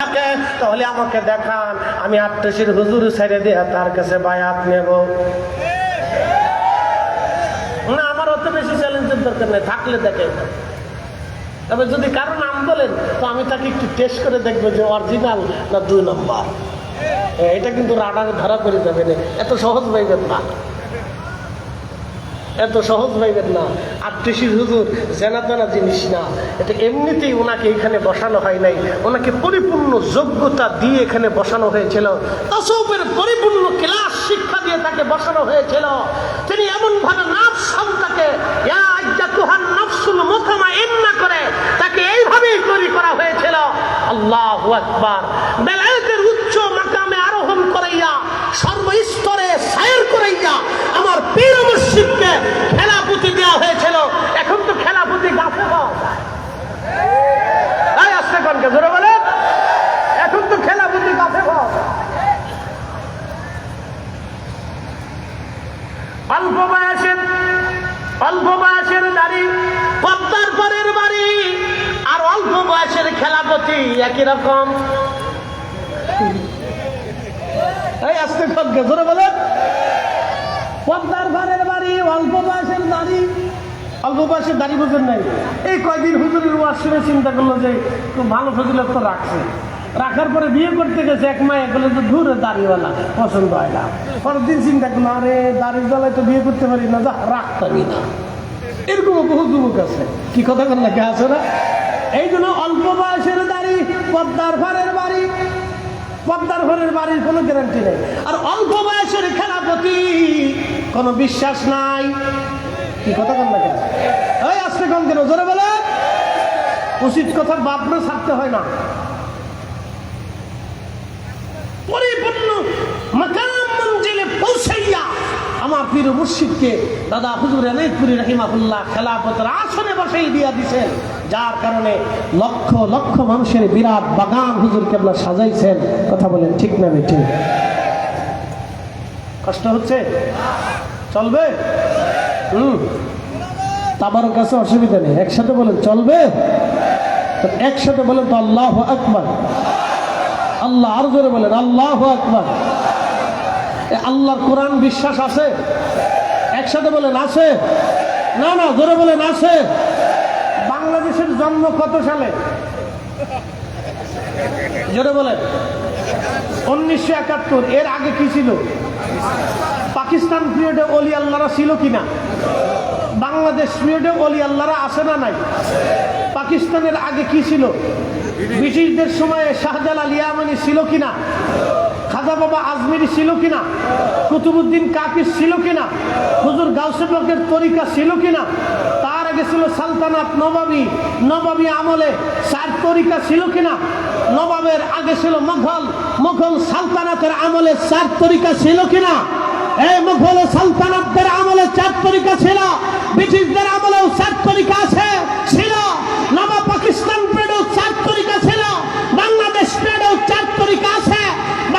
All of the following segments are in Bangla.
থাকে, তাহলে আমাকে দেখান, আমি আট্টশির হুজুর ছেড়ে দিয়ে তার কাছে বায়াত নেব। না, আমার অত বেশি চ্যালেঞ্জের দরকার নেই, থাকলে দেখে তবে যদি কারও নাম বলেন, তো আমি তাকে একটু টেস্ট করে দেখব যে অরিজিনাল না দুই নম্বর এটা কিন্তু রাডারে ধরা করে যাবে না এত সহজ পাইবেন না এত সহজ পাইবেন না। আটত্রিশির হুজুর জেনা তেনা জিনিস না। এটা এমনিতেই ওনাকে এখানে বসানো হয় নাই। ওনাকে পরিপূর্ণ যোগ্যতা দিয়ে এখানে বসানো হয়েছিল। তসৌফের পরিপূর্ণ ক্লাস শিক্ষা দিয়ে তাকে বসানো হয়েছিল। তিনি এমন ভাবে নাফ সন্তাকে করে তাকে এইভাবেই তৈরি করা হয়েছিল। আল্লাহ বেলায়েতের উচ্চ মাকামে আরোহণ করাইয়া সর্বস্তরে সায়ের করাইয়া আমার পীর মুর্শিদকে খেলাপুতি দেওয়া হয়েছিল এখন তো খেলাপুতি গাছে পাওয়া যায় তাই আসতে কনকে ধরে বলে এখন তো খেলাপুতি গাছে পাওয়া যায় অল্প বয়সের অল্প বয়সের দাড়ি পদ্মার পরের বাড়ি আর অল্প বয়সের খেলাপতি একই রকম? এই, আসতে কনকে ধরে বলে। পদ্মার বাড়ি, অল্প বয়সের দাড়ি। অল্প বয়সের দাড়ি বুঝেন নাই? এই কয়দিন হুজুরের চিন্তা করল যে ভালো তো রাখছে। রাখার পরে বিয়ে করতে গেছে এক বলে যে দূরে পছন্দ হয় না। পরের দিন চিন্তা করল, আরে, দাড়ির জ্বালায় তো বিয়ে করতে পারি না, যা রাখতামই না। এরকম বহু যুবক আছে। কি কথা কর আছে না এই জন্য অল্প বয়সের পদ্মার ঘরের বাড়ি। পদ্মার ঘরের বাড়ির কোনো গ্যারান্টি নেই। আর অল্প বয়সের খেলাপতি, কোনো বিশ্বাস নাই। কি কথা কন না কেন? এই আসতে কম কেন জোরে বলে, উচিত কথা বাপরে ছাড়তে হয় না। পরিপূর্ণ মাকাম মঞ্জিলে পৌঁছাইয়া আমার পীর মুর্শিদকে দাদা হুজুর এনাইপুরি রহিমাহুল্লাহ খেলাফতের আসনে বসাই দিয়া দিছেন। যার কারণে লক্ষ লক্ষ মানুষের বিরাট বাগান হুজুর কেবলা সাজাইছেন। কথা বলেন, ঠিক না ঠিক কষ্ট হচ্ছে? চলবে? হুম। তাবার কাছে অসুবিধা নেই। একসাথে বলেন, চলবে? একসাথে বলেন তো আল্লাহ আকবার। আল্লাহ আর জোরে বলেন, আল্লাহ আকবার। আল্লাহর কোরআন বিশ্বাস আছে? একসাথে বলেন, আছে? না না, জোরে বলেন, আছে। বাংলাদেশের জন্ম কত সালে? জোরে বলেন। উনিশশো একাত্তর, এর আগে কি ছিল? পাকিস্তান পিরিয়ডে অলি আল্লাহরা ছিল কিনা? বাংলাদেশ পিরিয়ডে অলি আল্লাহরা আছে না নাই? পাকিস্তানের আগে কি ছিল? ব্রিটিশদের সময়ে শাহজালাল ইয়ামানি ছিল কিনা? খাজা বাবা আজমিরি ছিল কিনা? কুতুবুদ্দিন কাকির ছিল কিনা? হুজুর গাউসেবকের তরিকা ছিল কিনা? আগে ছিল সালতানাত নবাবী নবাবী আমলে চার তরিকা ছিল কিনা? নবাবের আগে ছিল মোঘল মোঘল সালতানাতের আমলে চার তরিকা ছিল কিনা? এই মুঘল সালতানাতদের আমলে চার তরিকা ছিল, ব্রিটিশদের আমলেও চার তরিকা আছে, ছিল। নবা পাকিস্তান পেডেও চার তরিকা ছিল, বাংলাদেশ পেডেও চার তরিকা আছে।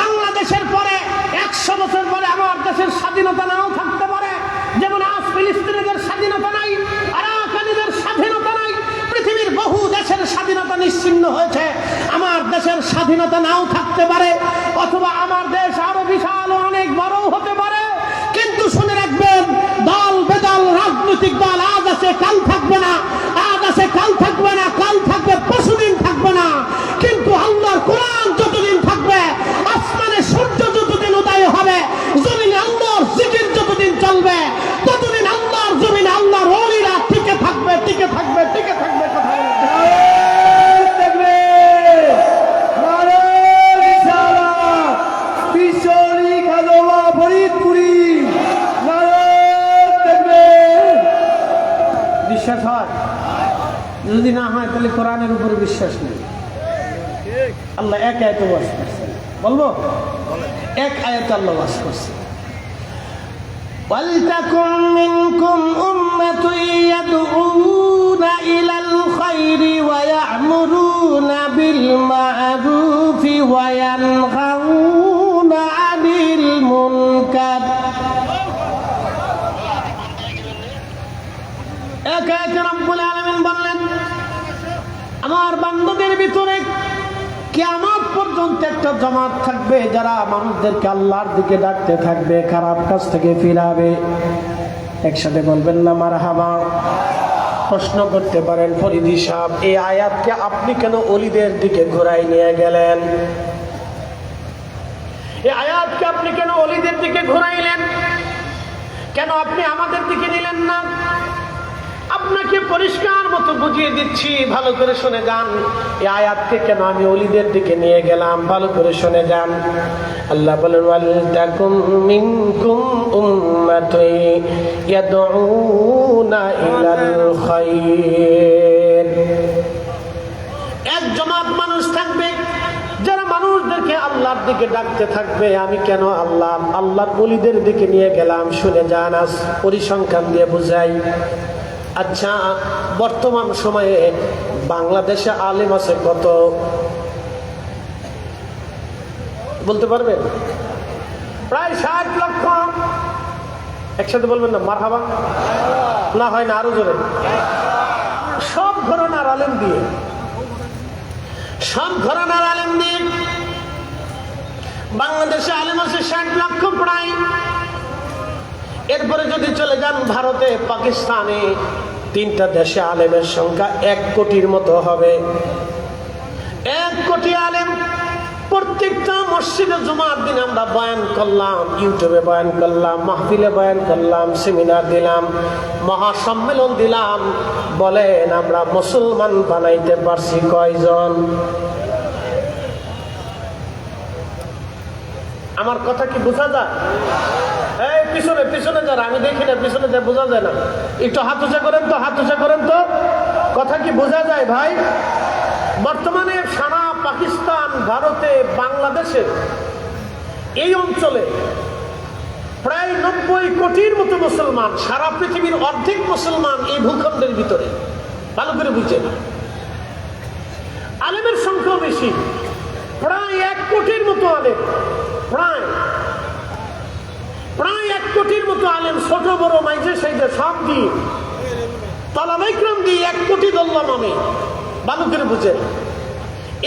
বাংলাদেশের পরে একশো বছর পরে আমার দেশের স্বাধীনতা নাও থাকতে পারে যেমন আজ ফিলিস্তিনিদের স্বাধীনতা নাই আরাকানিদের স্বাধীনতা নাই পৃথিবীর বহু দেশের নিশ্চিন্ন হয়েছে। আমার দেশের স্বাধীনতা নাও থাকতে পারে, অথবা আমার দেশ আরও বিশাল অনেক বড় হতে পারে। কিন্তু শুনে রাখবেন, দল বেদল, রাজনৈতিক দল আজ আছে, কাল থাকবে না আজ আছে কাল থাকবে না কাল থাকবে পরশুদিন থাকবে না কিন্তু আল্লাহর কোরআন যতদিন থাকবে আসমানে সূর্য যতদিন উদয় হবে জমিনে আল্লাহর জিকির যতদিন চলবে ততদিন আল্লাহর জমিনে আল্লাহর ওলিরা টিকে থাকবে টিকে থাকবে টিকে থাকবে কথা বলতে বিশ্বাস হয় যদি না হয় তাহলে কোরআনের উপরে বিশ্বাস নেই আল্লাহ এক আয়তে বাস করছে বলব এক আয়াতে আল্লাহ বাস করছে ولتكن منكم أمة يدعون إلى الخير ويأمرون بالمعروف وينهون عن المنكر একে একে রব্বুল আলমিন বললেন আমার বান্ধবের ভিতরে কেমন পর্যন্ত একটা জামাত থাকবে যারা মানুষদেরকে আল্লাহর দিকে ডাকতে থাকবে, খারাপ কাজ থেকে ফিরাবে। একসাথে বলবেন না মার হাবা প্রশ্ন করতে পারেন, ফরিদি সাহেব, এই আয়াতকে আপনি কেন অলিদের দিকে ঘোরাই নিয়ে গেলেন? এই আয়াতকে আপনি কেন অলিদের দিকে ঘোরাইলেন? কেন আপনি আমাদের দিকে নিলেন না? আপনাকে পরিষ্কার মতো বুঝিয়ে দিচ্ছি, ভালো করে শুনে যান। এই আয়াতকে কেন আমি অলিদের দিকে নিয়ে গেলাম? ভালো করে শুনে যান। আল্লাহ বলেন, ওয়াল তাকুম মিনকুম উম্মাতুন ইয়াদউনা ইলাল খায়র এক জমাত মানুষ থাকবে, যারা মানুষদেরকে আল্লাহর দিকে ডাকতে থাকবে। আমি কেন আল্লাহ, আল্লাহর বলিদের দিকে নিয়ে গেলাম? শুনে যান, আজ পরিসংখ্যান দিয়ে বুঝাই। আচ্ছা বর্তমান সময়ে বাংলাদেশে আলেম আছে কত? বলতে পারবেন? প্রায় ষাট লক্ষ। একসাথে বলবেন না মার হাবা না হয় না, আরও জোরে। সব ঘরনার আলেম দিয়ে। সব ঘরনার আলেম দিয়ে। বাংলাদেশে আলেম আছে ষাট লক্ষ প্রায়। এরপরে যদি চলে যান ভারতে, পাকিস্তানে, তিনটা দেশে আলেমের সংখ্যা এক কোটির মতো হবে। এক কোটি আলেম প্রত্যেকটা মসজিদে জুমার দিন আমরা বয়ান করলাম, ইউটিউবে বয়ান করলাম, মাহফিলে বয়ান করলাম, সেমিনার দিলাম, মহাসম্মেলন দিলাম। বলেন, আমরা মুসলমান বানাইতে পারছি কয়জন? আমার কথা কি বোঝা যায়? পিছনে পিছনে যান, আমি দেখি না, পিছনে যা বোঝা যায় না। একটু হাত করেন তো, হাত করেন তো। কথা কি বোঝা যায় ভাই? বর্তমানে সারা পাকিস্তান, ভারতে, বাংলাদেশে এই অঞ্চলে প্রায় নব্বই কোটির মতো মুসলমান, সারা পৃথিবীর অর্ধেক মুসলমান এই ভূখণ্ডের ভিতরে। ভালো করে বুঝছেন আলেমের সংখ্যাও বেশি। প্রায় এক কোটির মতো আলেম। প্রায়। মতো ছোট বড় মাইজে সেইজে সব দিয়ে, তলাবাইক্রম দিয়ে এক কোটি দল্লাম আমি ভালো করে বুঝেন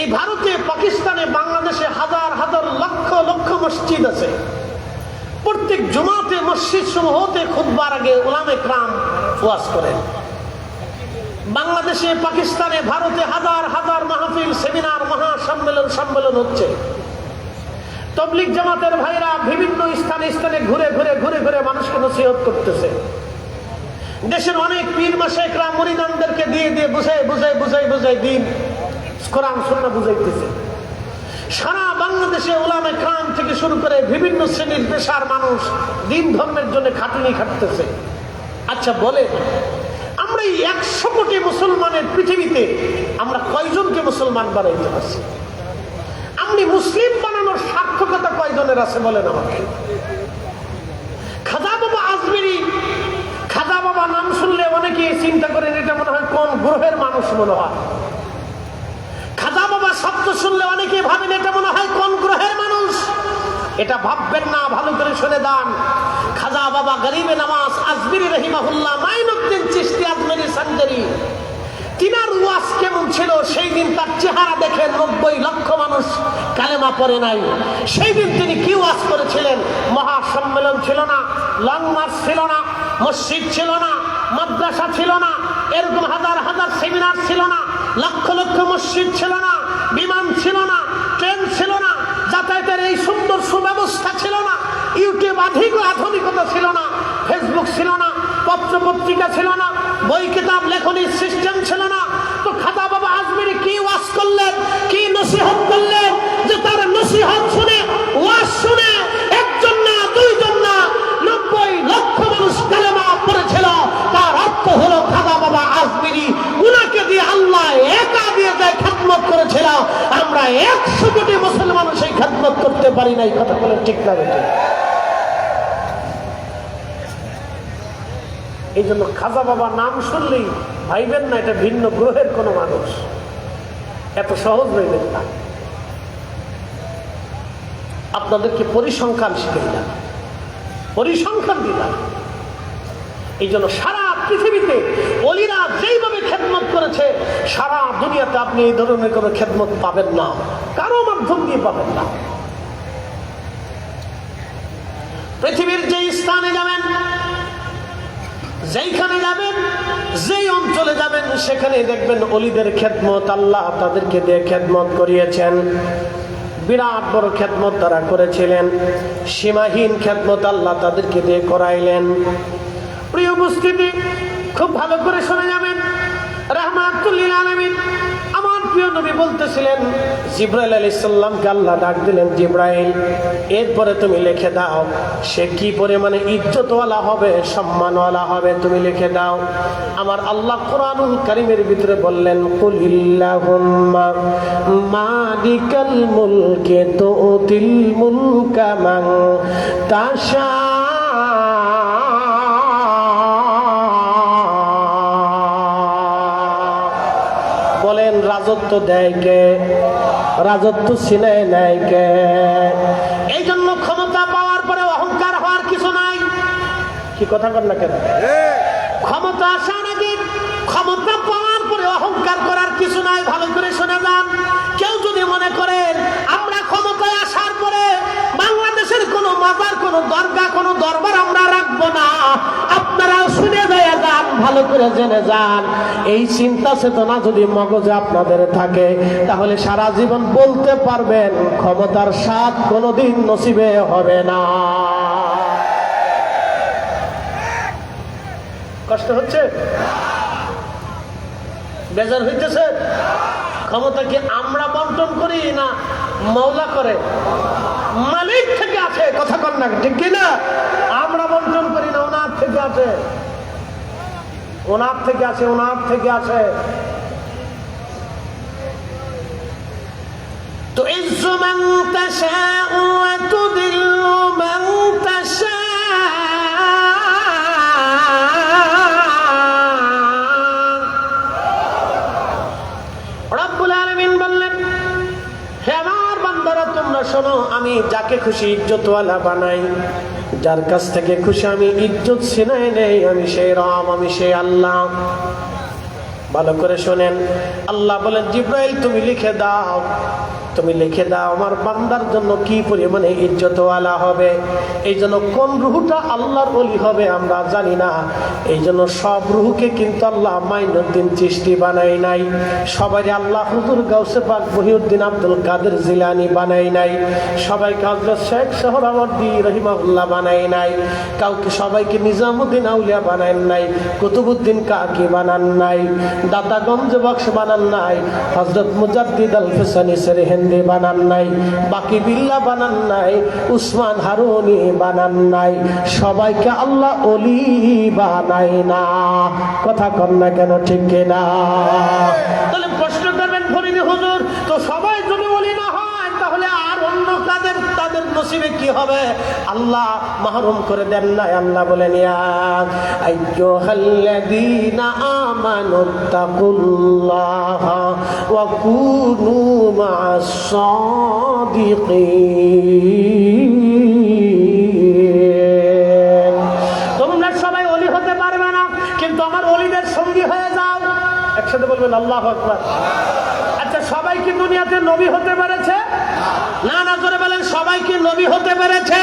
এই ভারতে, পাকিস্তানে, বাংলাদেশে হাজার হাজার লক্ষ লক্ষ মসজিদ আছে। প্রত্যেক জমাতে মসজিদ সমূহতে খুববার আগে ওলামে ক্রাম ওয়াজ করেন। বাংলাদেশে, পাকিস্তানে, ভারতে হাজার হাজার মাহফিল, সেমিনার, মহাসম্মেলন, সম্মেলন হচ্ছে। তবলিক জামাতের ভাইরা বিভিন্ন স্থানে স্থানে ঘুরে ঘুরে ঘুরে ঘুরে মানুষকে নসিহত করতেছে। দেশের অনেক পীর মাসেকরা মরিদানদেরকে দিয়ে দিয়ে বুঝাই বুঝাই বুঝাই বুঝাই দিন। কোরআন সুন্না বুঝাইতেছে। সারা বাংলাদেশে ওলামে ক্রাম থেকে শুরু করে বিভিন্ন শ্রেণির পেশার মানুষ দিন ধর্মের জন্য খাটুনি খাটতেছে। আচ্ছা বলে, আমরা এই একশো কোটি মুসলমানের পৃথিবীতে আমরা কয়জনকে মুসলমান বানাইতে পারছি? আপনি মুসলিম সার্থকতা কয়জনের আছে বলেন আমাকে? খাজা বাবা আজমেরি, খাজা বাবা নাম শুনলে অনেকে চিন্তা করেন এটা মনে হয় কোন গ্রহের মানুষ মনে হয়। খাজা বাবা শব্দ শুনলে অনেকে ভাবেন এটা মনে হয় কোন গ্রহের মানুষ। এটা ভাববেন না, ভালো করে শুনে দান খাজা বাবা গরিবে নামাজ, আজমিরি রহিমাহুল্লাহ, মাইনুদ্দিন চিস্তি আজমেরি সঞ্জরি তিনার ওয়াজ কেমন ছিল সেই দিন তার চেহারা দেখে নব্বই লক্ষ মানুষ কালেমা পড়ে নাই সেই দিন তিনি কি ওয়াজ করেছিলেন মহাসম্মেলন ছিল না লং মার্চ ছিল না মসজিদ ছিল না মাদ্রাসা ছিল না এরকম হাজার হাজার সেমিনার ছিল না লক্ষ লক্ষ মসজিদ ছিল না বিমান ছিল না ট্রেন ছিল না যাতায়াতের এই সুন্দর সুব্যবস্থা ছিল না ইউটিউব আধিক আধুনিকতা ছিল না ফেসবুক ছিল পত্র পত্রিকা ছিল না, বই কিতাব লেখনির সিস্টেম ছিল না। তো খাতা বাবা আজমিরি কি ওয়াজ করলেন, কি নসিহত করলেন যে তার নসিহত শুনে, ওয়াজ শুনে একজন না, দুইজন না, নব্বই লক্ষ মানুষ কালেমা পড়েছিল। তার অর্থ হলো খাদা বাবা আজমিরি উনাকে দিয়ে আল্লাহ একা দিয়ে যায় খেদমত করেছিল, আমরা একশো কোটি মুসলমান সেই খেদমত করতে পারি না এই কথা বলে ঠিক না এই জন্য খাজা বাবা নাম শুনলেই ভাইবেন না, এটা ভিন্ন গ্রহের কোনো মানুষ। এত সহজ হইবেন না আপনাদেরকে পরিসংখ্যান শিখে দিলাম। পরিসংখ্যান দিলাম। এই জন্য সারা পৃথিবীতে অলিরা যেইভাবে খেদমত করেছে, সারা দুনিয়াতে আপনি এই ধরনের কোনো খেদমত পাবেন না। কারও মাধ্যম দিয়ে পাবেন না। পৃথিবীর যে স্থানে যাবেন যেইখানে যাবেন, যেই অঞ্চলে যাবেন, সেখানে দেখবেন অলিদের খেদমত, আল্লাহ তাদেরকে দিয়ে খেদমত করিয়েছেন। বিরাট বড় খেদমত তারা করেছিলেন। সীমাহীন খেদমত আল্লাহ তাদেরকে দিয়ে করাইলেন। প্রিয় উপস্থিতি, খুব ভালো করে শুনে যাবেন। রহমাতুল্লিল আলমিন প্রিয় নবী বলতেছিলেন, জিব্রাইল আলী সাল্লামকে আল্লাহ ডাক দিলেন, জিব্রাইল, এরপরে তুমি লিখে দাও, সে কি পরিমাণে ইজ্জতওয়ালা হবে, সম্মানওয়ালা হবে, তুমি লিখে দাও। আমার আল্লাহ কোরআনুল কারিমের ভিতরে বললেন মান তাশা রাজত্ব দেয় কে? রাজত্ব সিনে নেয় কে? এই জন্য ক্ষমতা পাওয়ার পরে অহংকার হওয়ার কিছু নাই। কি কথা বল না কেন? ক্ষমতা আসা নাকি ক্ষমতা পাওয়ার পরে অহংকার করার কিছু নাই। ভালো করে শোনা যান। কেউ যদি মনে করেন, আমরা ক্ষমতায় আসার পরে বাংলাদেশের কোনো মাজার, কোনো দরগা, কোনো দরবার আমরা রাখব না। ভালো করে জেনে যান। এই চিন্তা চেতনা যদি মগজে আপনাদের থাকে, তাহলে সারা জীবন বলতে পারবেন, ক্ষমতার স্বাদ কোনোদিন নসিবে হবে না। কষ্ট হচ্ছে? বেজার হইতেছে? ক্ষমতা কি আমরা বন্টন করি না মৌলা করে? মালিক থেকে আছে কথা না, ঠিক কি না আমরা বন্টন করি না, ওনার থেকে আছে ওনার থেকে আছে ওনার থেকে আছে আলামিন বললেন, হে আমার তোমরা শোনো, আমি যাকে খুশি ইজ্জতওয়ালা বানাই। যার কাছ থেকে খুশি আমি ইজ্জত ছিনাই নেই, আমি সেই রাম আমি সেই আল্লাহ। ভালো করে শোনেন। আল্লাহ বলেন, জিব্রাইল, তুমি লিখে দাও। তুমি লিখে দাও, আমার বান্দার জন্য কি পরিমাণে ইজ্জতওয়ালা হবে? এই জন্য কোন রুহুটা আল্লাহর অলি হবে আমরা জানি না। এই জন্য সব রুহুকে কিন্তু আল্লাহ মাইনুদ্দিন চিষ্টি বানাই নাই। সবাই আল্লাহ হুজুর গাউসে পাক মহিউদ্দিন আব্দুল কাদের জিলানি বানাই নাই। সবাইকে হজরত শেখ সোহরাওয়ার্দি রহিমাউল্লাহ বানাই নাই। কাউকে সবাইকে নিজামুদ্দিন আউলিয়া বানান নাই কুতুবুদ্দিন কাকি বানান নাই দাতাগঞ্জ বক্স বানান নাই হজরত মুজাদ্দিদ আল ফিসানি সেরে হিন্দি বানান নাই, বাকি বিল্লা বানান নাই, উসমান হারুনি বানান নাই, সবাইকে আল্লাহ অলি বানাই না। কথা কন্যা কেন, ঠিক না প্রশ্ন নসিবে কি হবে? আল্লাহ মাহরুম করে দেন নাই। আল্লাহ বলেন তোমরা সবাই অলি হতে পারবে না, কিন্তু আমার অলিদের সঙ্গী হয়ে যাও। একসাথে বলবেন, আল্লাহ কি দুনিয়াতে নবী হতে পেরেছে? না না করে বলেন, সবাই কি নবী হতে পেরেছে?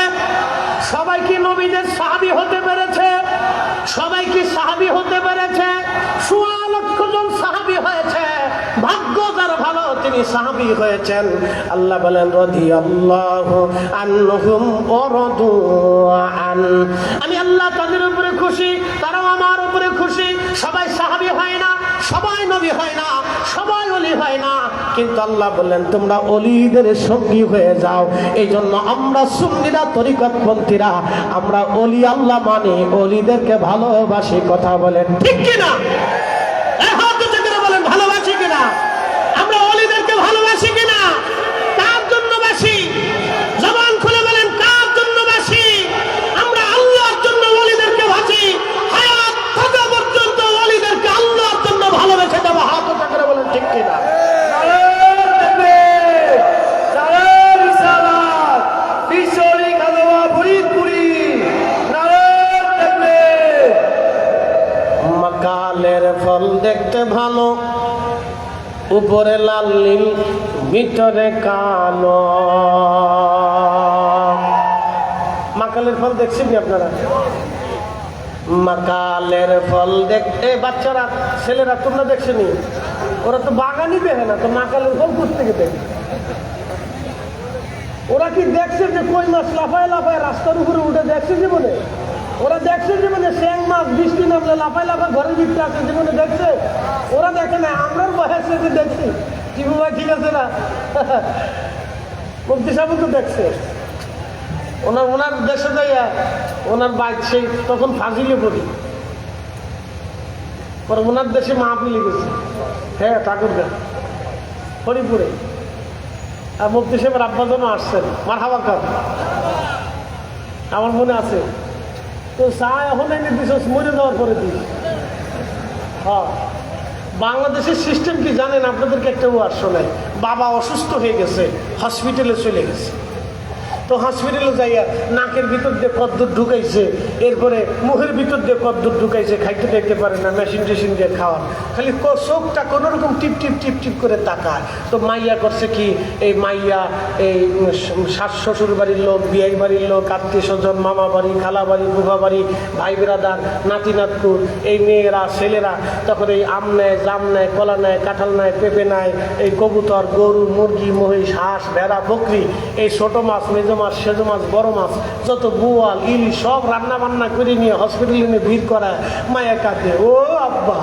সবাই কি নবীদের সাহাবি হতে পেরেছে? সবাই কি সাহাবি হতে পেরেছে? আমি আল্লাহ তাদের উপরে খুশি, তারাও আমার উপরে খুশি। সবাই সাহাবি হয় না। সবাই নবী হয় না, সবাই অলি হয় না। কিন্তু আল্লাহ বললেন, তোমরা অলিদের সঙ্গী হয়ে যাও। এই জন্য আমরা সুন্নিরা, তরিকতপন্থীরা, আমরা অলি আল্লাহ মানে অলিদেরকে ভালোবাসি, কথা বলেন। ঠিক কিনা এ হাত উঁচু করে বলেন ভালোবাসি কিনা আমরা অলিদেরকে ভালোবাসি কিনা কার জন্য বাসি জবান খুলে বলেন কার জন্য বাসি আমরা আল্লাহর জন্য অলিদেরকে বাসি হায়াত থাকা পর্যন্ত অলিদেরকে আল্লাহর জন্য ভালোবেসে দেবো হাত উঁচু করে বলেন ঠিক কিনা মাকালের ফল দেখতে ভালো উপরে লাল, নীল ভিতরে কালো। মাকালের ফল দেখছেন আপনারা? মাকালের ফল দেখতে বাচ্চারা, ছেলেরা, তোমরা দেখছেনি ওরা তো বাগানই দেখে না, তো মাকালের ফল কোথেকে দেখে? ওরা কি দেখছে যে কই মাছ লাফায় লাফায় রাস্তার উপরে উঠে দেখছে জীবনে? ওরা দেখছে যে জীবনে শ্যাং মাছ, বৃষ্টি নামলে লাফায় লাফায় ঘরের ভিতরে আছে যে জীবনে দেখছে? ওরা দেখে না, আমরার বয়সে যে দেখছি টিপু ঠিক আছে না? মুক্তি সাহেব তো দেখছে। ওনার ওনার দেশে যাইয়া ওনার বাইক সেই তখন ফাজিলে পড়ি। পরে ওনার দেশে মাহফিলে গেছে। হ্যাঁ ঠাকুরগা, হরিপুরে। আর মুক্তি সাহেবের আব্বাজনও আসছেন। মার হাওয়া কাপ। আমার মনে আছে। তো চা এখন এনে দিস মরে যাওয়ার পরে দিস হ্যাঁ। বাংলাদেশের সিস্টেম কি জানেন? আপনাদেরকে একটা ওয়ার্ড শোনায় বাবা অসুস্থ হয়ে গেছে হসপিটালে চলে গেছে। তো হসপিটালে যাইয়া নাকের ভিতর দিয়ে কদ্দুর ঢুকাইছে। এরপরে মুখের ভিতর দিয়ে কদ্দুর ঢুকাইছে, খাইতে খাইতে পারে না মেশিন টেশিন দিয়ে খাওয়া খালি চোখটা কোনো রকম টিপ টিপ টিপ টিপ করে তাকায়। তো মাইয়া করছে কি, এই মাইয়া, এই শাশ শ্বশুর বাড়ির লোক, বিয়াই বাড়ির লোক, আত্মীয় স্বজন, মামা বাড়ি, খালা বাড়ি বুভা বাড়ি, ভাই বেরাদার, নাতি নাতকুর, এই মেয়েরা, ছেলেরা তখন এই আম নেয়, জাম নেয়, কলা নেয়, কাঁঠাল নেয়, পেঁপে নেয়, এই কবুতর, গরু, মুরগি, মহিষ, হাঁস, ভেড়া, বকরি, এই ছোটো মাছ, মেজো মাছ সেজো মাছ, বড় মাছ, যত বুয়াল ইলিশ সব রান্না বান্না করে নিয়ে হসপিটালে নিয়ে ভিড় করায়, মায়া কাঁদে, ও আব্বা।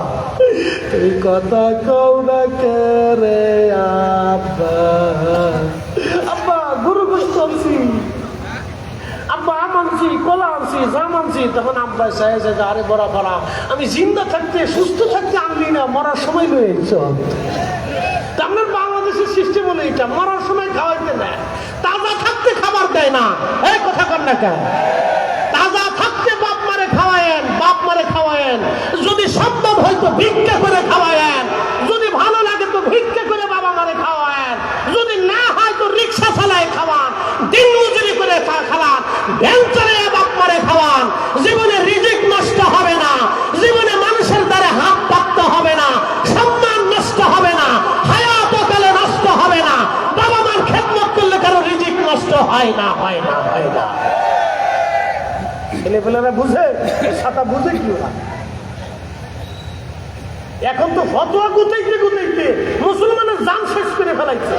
এই কথা কও না কে রে আব্বা? আব্বা, গরু গোস্ত আনছি। আব্বা কলা আনছি তখন আব্বা সাহেব আরে বড়া বড়া আমি জিন্দা থাকতে, সুস্থ থাকতে আনলি না, মরার সময় রয়েছে আপনার বাংলাদেশের সিস্টেম হলো এটা, মরার সময় খাওয়াইতে নেয়, তাজা থাকতে দেয় না। এই কথা কর না কেন? তাজা থাকতে বাপ মারে খাওয়ায়েন, বাপ মারে খাওয়ায়েন। যদি সম্ভব হয়তো ভিক্ষা করে খাওয়ায়েন যদি ভালো লাগে তো ভিক্ষা করে বাবা মারে খাওয়ায়েন যদি না হয় তো রিক্সা চালায় খাওয়ান দিন মজুরি করে খা- খাওয়ান ভ্যান চালিয়ে বাপ মারে খাওয়ান জীবনে রিজিক নষ্ট হবে না জীবনে মানুষের দ্বারা হাত পাততে হবে না সম্মান নষ্ট হবে না হায়াত কালে নষ্ট হবে না বাবা মার খেদমত করলে কারও রিজিক নষ্ট হয় না হয় না হয় না ছেলেপেলেরা বুঝে, সাঁতার বুঝে কি ওরা? এখন তো ফতোয়া গুতাইতে গুতাইতে মুসলমানের জান শেষ করে ফেলাইছে।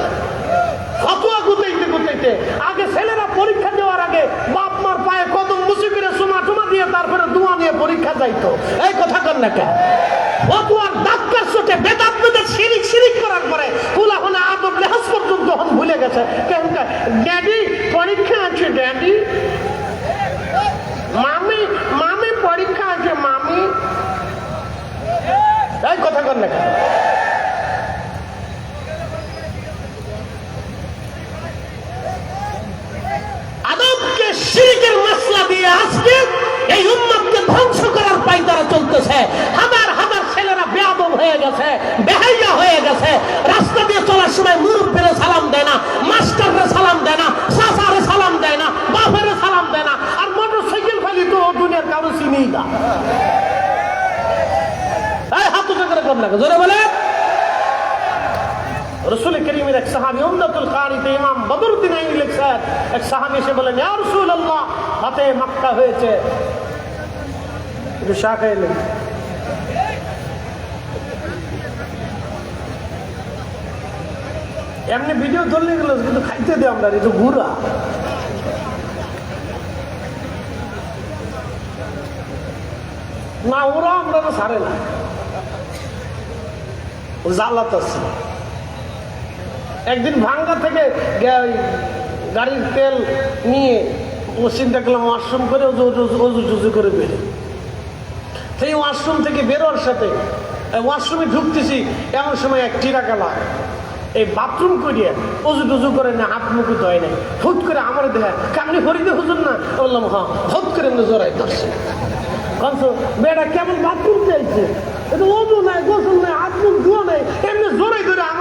ফতোয়া গুতাইতে গুতাইতে। আগে ছেলেরা পরীক্ষা দেওয়ার আগে বাপ মার পায়ে কদম মুসি করে সুমা টুমা দিয়ে তারপরে দোয়া নিয়ে পরীক্ষা যাইতো। এই কথা কর না কেন? ফতোয়ার ডাক্তার চোখে বেদাত বেদাত শিরিক শিরিক করার পরে ফুলা হলে আদব লেহাজ পর্যন্ত তখন ভুলে গেছে কেন ড্যাডি পরীক্ষা আছে ড্যাডি মামি মামি পরীক্ষা আছে মামি এই কথা কর না কেন আদবকে শিরিকের মশলা দিয়ে আজকে এই উম্মতকে ধ্বংস করার পাইতারা চলতেছে। হাজার হাজার ছেলেরা বেয়াদব হয়ে গেছে, বেহাইয়া হয়ে গেছে। রাস্তা দিয়ে চলার সময় মুরব্বীরে সালাম দেয় না, মাস্টাররে সালাম দেয় না, চাচারে সালাম দেয় না, বাপেরে সালাম দেয় না, আর মোটর সাইকেল ফালি তো দুনিয়ার কারও চিনিই না। কর না জোরে বলে রসুল করিমের এক সাহাবি উমদাতুল কারিতে ইমাম বদরুদ্দিন আইনি লিখছেন এক সাহাবি এসে বলেন, ইয়া মক্কা হয়েছে। চা খাইলেন। এমনি ভিডিও ধরলে গেল কিন্তু খাইতে দে আমরা একটু ঘুরা না, ওরা আমরা ছাড়ে না। জালাত আছে। একদিন ভাঙ্গা থেকে গাড়ির তেল নিয়ে চিন্তা করলাম ওয়াশরুম করে অজু টুজু করে বেরো সেই ওয়াশরুম থেকে বেরোর সাথে ওয়াশরুমে ঢুকতেছি, এমন সময় এক টিরা টিরাকালা এই বাথরুম করিয়ে অজু টুজু করে না, হাত মুখে ধয় নাই। হুট করে আমার দেহা, কামনি ফরিদে হুজুর না? বললাম হ্যাঁ হুট করে জোরাই ধরছে বেটা কেমন বাথরুম চাইছে এটা নাই, গোসল নাই নাই, এমনি জোরে ধরে আর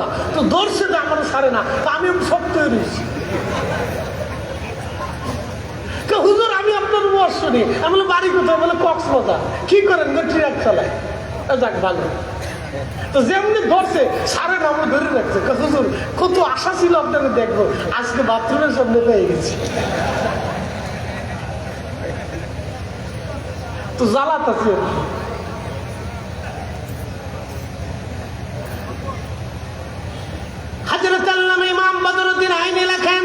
না তো ধরছে আমার না আমি সব তৈরি হুজুর, আমি আপনার আমি বাড়ি বলে কি করেন যাক, ভালো। তো যেমনি ধরছে, সারে রাখছে। কত আশা ছিল আপনাকে দেখব। আজকে বাথরুমের সামনে পেয়ে গেছি। তো জ্বালাত আছে। লেখেন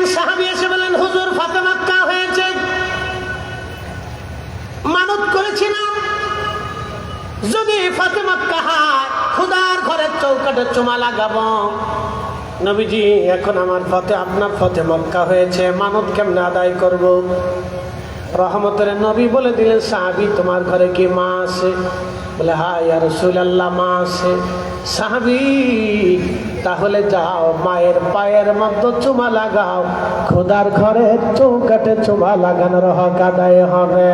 এসে বলেন, হুজুর হয়েছে? মানত করেছিলাম। যদি ঘরের চুমা লাগাবো। নবীজি, এখন আমার ফতে, আপনার ফতে মক্কা হয়েছে, মানত কেমনে আদায় করব? রহমতের নবী বলে দিলেন, সাহাবি, তোমার ঘরে কি মা আছে? বলে হ্যাঁ রসুলাল্লাহ, মা আছে। সাহাবি, তাহলে যাও, মায়ের পায়ের মধ্যে চুমা লাগাও। খোদার ঘরে চৌকাটে চুমা লাগানোর হক আদায় হবে।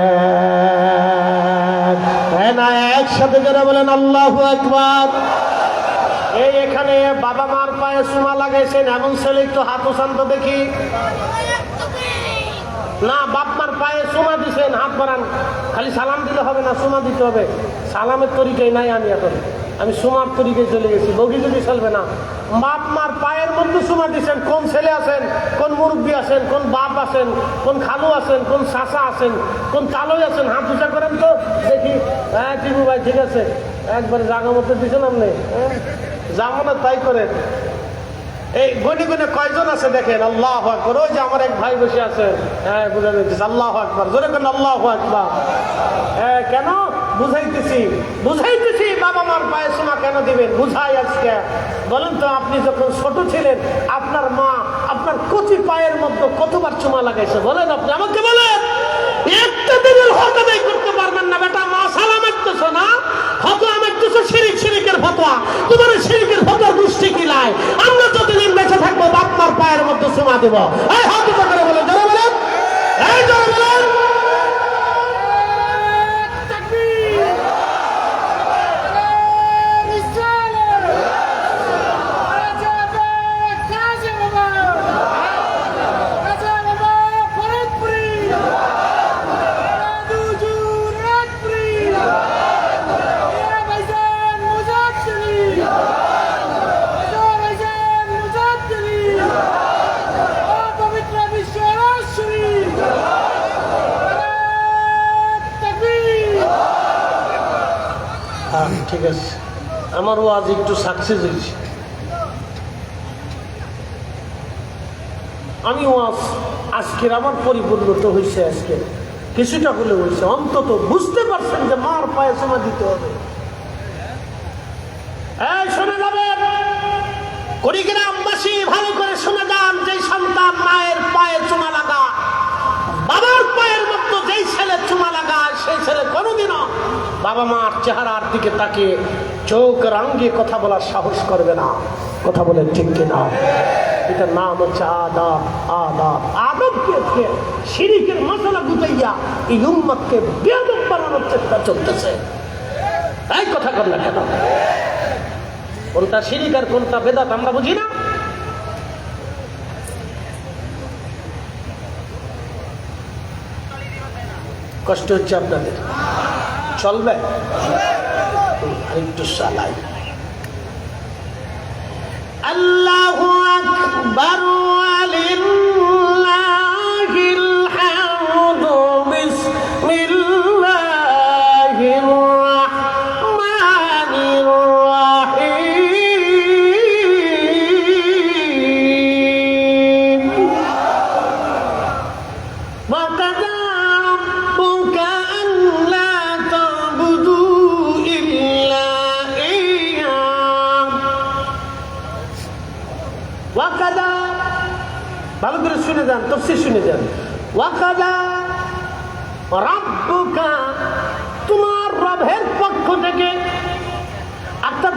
একসাথে যারা বলেন, আল্লাহ একবার এই এখানে বাবা মার পায়ে চুমা লাগাইছেন এমন ছেলে একটু হাত দেখি। না, বাপ পায়ে চুমা দিছেন, হাত বাড়ান। খালি সালাম দিলে হবে না চুমা দিতে হবে। সালামের তরিকাই নাই আমি এখন। আমি সুমার তরিকায় চলে গেছি। বগি যদি চলবে না, বাপ মার পায়ের মধ্যে চুমা দিছেন, কোন ছেলে আছেন, কোন মুরব্বী আছেন, কোন বাপ আছেন, কোন খালু আছেন, কোন চাষা আছেন, কোন চালই আছেন, হাত উঁচা করেন তো, দেখি। হ্যাঁ টিপু ভাই, ঠিক আছে। একবারে জাগা মতো দিছেন আপনি হ্যাঁ? যাব না, তাই করেন। এই গনে গনে কয়জন আছে দেখেন? আল্লাহ আকবর। ওই যে আমার এক ভাই বসে আছে। হ্যাঁ বুঝা যাইতেছে আল্লাহ আকবর। জোরে কেন আল্লাহ আকবর। হ্যাঁ কেন? বুঝাইতেছি। বুঝাইতেছি বাবা মার পায়ে সোনা কেন দিবেন? বুঝাই আজকে। বলেন তো, আপনি যখন ছোট ছিলেন, আপনার মা আপনার কচি পায়ের মধ্যে কতবার চুমা লাগাইছে? বলেন আপনি, আমাকে বলেন। একটা দিনের হক করতে পারবেন না, বেটা। মা সালাম একতেছো না ফতোয়া মারতেছো মধ্যে চুমা দেবো। আমারও আজ একটু সাকসেস হয়েছে। আমিও আজ আজকের আমার পরিপূর্ণতা হয়েছে আজকে। কিছুটা হলে হয়েছে। অন্তত বুঝতে পারছেন যে মার পায়ে সময় দিতে হবে। শুনে যাবেন কুড়িগ্রামবাসী ভালো করে শুনে যান। যে সন্তান মায়ের পায়ে চুমা লাগা বাবার পায়ের মতো যেই ছেলে চুমা লাগায় সেই ছেলে কোনোদিনও বাবা মার চেহারার দিকে তাকে চোখ রাঙ্গে কথা বলার সাহস করবে না। কথা বলেন ঠিক কিনা? এটার নাম হচ্ছে আদাব আদাব। আদব কে শিরিকের মশলা গুতাইয়া এই উম্মতকে বেদব বানানোর চেষ্টা চলতেছে। এই কথা কর না কেন? কোনটা আর কোনটা বেদাত আমরা বুঝি না? কষ্ট হচ্ছে আপনাদের। চলবে? একটু চালাই। আল্লাহ আকবর ওয়ালিল্লাহিল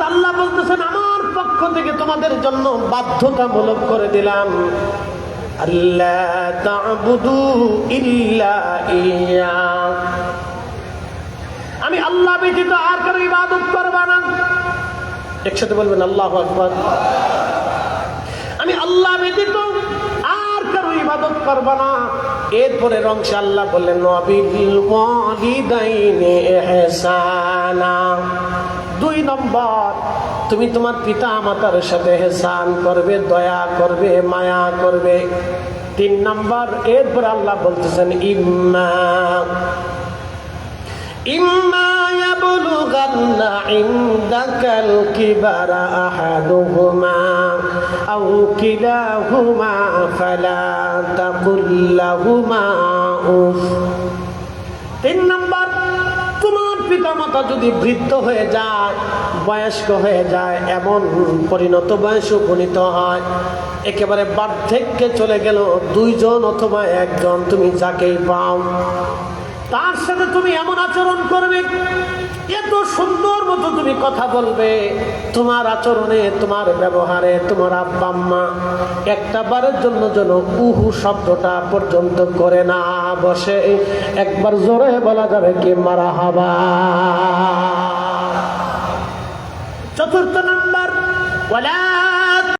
আল্লাহ বাধ্যতামূলক করে দিলাম। আমি আল্লাহ ব্যতীত আর কারও ইবাদত করবা না। একসাথে বলবেন, আল্লাহ আমি আল্লাহ ব্যতীত ইবাদত করবা না। এরপরে অংশ আল্লাহ বললেন দুই নম্বর, তুমি তোমার পিতা মাতার সাথে হেসান করবে, দয়া করবে, মায়া করবে। তিন নম্বর, এরপর আল্লাহ বলতেছেন, ইম্মা ইম্মা يبلغن عندك الكبر أحدهما أو كلاهما فلا تقل لهما أف তিন নম্বর তোমার পিতামাতা যদি বৃদ্ধ হয়ে যায় বয়স্ক হয়ে যায় এমন পরিণত বয়স উপনীত হয় একেবারে বার্ধক্যে চলে গেল দুইজন অথবা একজন তুমি যাকেই পাও তার সাথে তুমি এমন আচরণ করবে, এত সুন্দর মতো তুমি কথা বলবে। তোমার আচরণে, তোমার ব্যবহারে, তোমার আব্বা আম্মা একটা বারের জন্য যেন উহু শব্দটা পর্যন্ত করে না বসে। একবার জোরে বলা যাবে কি, মারা হাবা। চতুর্থ নাম্বার বলা